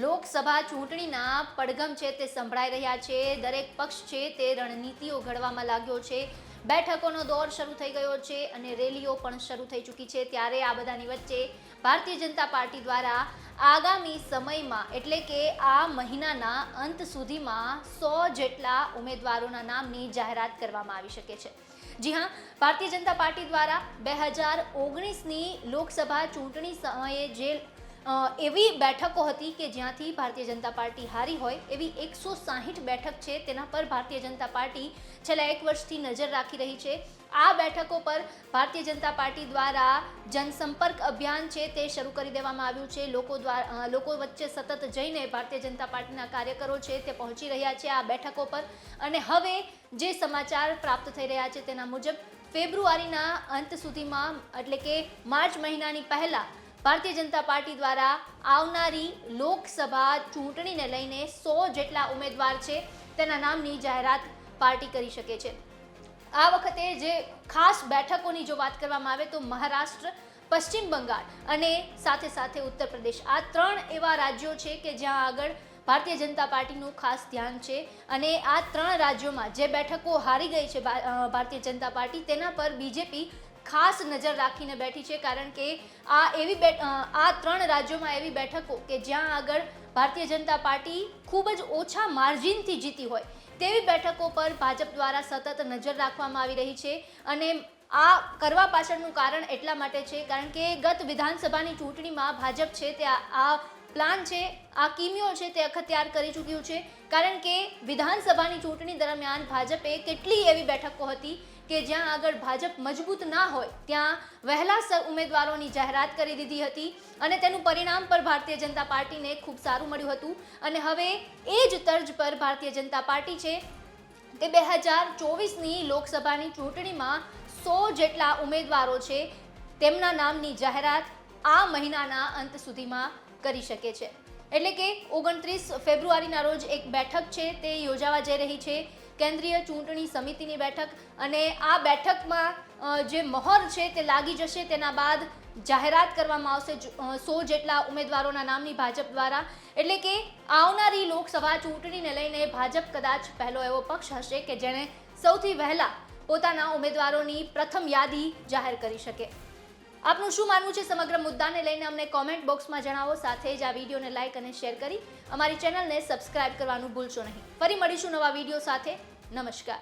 લોકસભા ચૂંટણીના પડઘમ છે તે સંભળાઈ રહ્યા છે. દરેક પક્ષ છે તે રણનીતિઓ ઘડવામાં લાગ્યો છે. બેઠકોનો દોર શરૂ થઈ ગયો છે અને રેલીઓ પણ શરૂ થઈ ચૂકી છે. ત્યારે આ બધાની વચ્ચે ભારતીય જનતા પાર્ટી દ્વારા આગામી સમયમાં, એટલે કે આ મહિનાના અંત સુધીમાં, સો જેટલા ઉમેદવારોના નામની જાહેરાત કરવામાં આવી શકે છે. જી હા, ભારતીય જનતા પાર્ટી દ્વારા બે હજાર ઓગણીસની લોકસભા ચૂંટણી સમયે જે એવી બેઠકો હતી કે જ્યાંથી ભારતીય જનતા પાર્ટી હારી હોય, એવી એકસો સાહીઠ બેઠક છે તેના પર ભારતીય જનતા પાર્ટી છેલ્લા એક વર્ષથી નજર રાખી રહી છે. આ બેઠકો પર ભારતીય જનતા પાર્ટી દ્વારા જનસંપર્ક અભિયાન છે તે શરૂ કરી દેવામાં આવ્યું છે. લોકો દ્વારા લોકો વચ્ચે સતત જઈને ભારતીય જનતા પાર્ટીના કાર્યકરો છે તે પહોંચી રહ્યા છે આ બેઠકો પર. અને હવે જે સમાચાર પ્રાપ્ત થઈ રહ્યા છે તેના મુજબ ફેબ્રુઆરીના અંત સુધીમાં, એટલે કે માર્ચ મહિનાની પહેલા ભારતીય જનતા પાર્ટી દ્વારા આવનારી લોકસભા ચૂંટણીને લઈને સો જેટલા ઉમેદવાર છે તેના નામની જાહેરાત પાર્ટી કરી શકે છે. આ વખતે જે ખાસ બેઠકોની જો વાત કરવામાં આવે તો મહારાષ્ટ્ર, પશ્ચિમ બંગાળ અને સાથે સાથે ઉત્તર પ્રદેશ. આ ત્રણ એવા રાજ્યો છે કે જ્યાં આગળ ભારતીય જનતા પાર્ટીનું ખાસ ધ્યાન છે અને આ ત્રણ રાજ્યોમાં જે બેઠકો હારી ગઈ છે ભારતીય જનતા પાર્ટી, તેના પર બીજેપી ખાસ નજર રાખીને બેઠી છે કારણ કે આ એવી આ ત્રણ રાજ્યોમાં એવી બેઠકો કે જ્યાં આગળ ભારતીય જનતા પાર્ટી ખૂબ જ ઓછા માર્જિનથી જીતી હોય, તેવી બેઠકો પર ભાજપ દ્વારા સતત નજર રાખવામાં આવી રહી છે અને આ કરવા પાછળનું કારણ એટલા માટે છે કારણ કે ગત વિધાનસભાની ચૂંટણીમાં ભાજપ છે તે આ પ્લાન છે, આ કિમિયો છે તે અખત્યાર કરી ચૂક્યું છે. કારણ કે વિધાનસભાની ચૂંટણી દરમિયાન ભાજપે કેટલી એવી બેઠકો હતી કે જ્યાં આગળ ભાજપ મજબૂત ના હોય, ત્યાં વહેલાસર ઉમેદવારોની જાહેરાત કરી દીધી હતી અને તેનું પરિણામ પર ભારતીય જનતા પાર્ટીને ખૂબ સારું મળ્યું હતું. અને હવે એ જ તર્જ પર ભારતીય જનતા પાર્ટી છે તે બે હજાર ચોવીસની લોકસભાની ચૂંટણીમાં સો જેટલા ઉમેદવારો છે, તેમના નામની જાહેરાત આ મહિનાના અંત સુધીમાં કરી શકે છે. એટલે કે ઓગણત્રીસ ફેબ્રુઆરીના રોજ એક બેઠક છે તે યોજાવા જઈ રહી છે. કેન્દ્રીય ચૂંટણી સમિતિની બેઠક અને આ બેઠકમાં જે મહોર છે તે લાગી જશે તેના બાદ જાહેરાત કરવામાં આવશે સો જેટલા ઉમેદવારોના નામની ભાજપ દ્વારા. એટલે કે આવનારી લોકસભા ચૂંટણીને લઈને ભાજપ કદાચ પહેલો એવો પક્ષ હશે કે જેણે સૌથી વહેલા પોતાના ઉમેદવારોની પ્રથમ યાદી જાહેર કરી શકે. આપનું શું માનવું છે સમગ્ર મુદ્દાને લઈને અમને કોમેન્ટ બોક્સમાં જણાવો. સાથે જ આ વિડીયોને લાઇક અને શેર કરી અમારી ચેનલને સબસ્ક્રાઇબ કરવાનું ભૂલશો નહીં. ફરી મળીશું નવા વીડિયો સાથે. નમસ્કાર.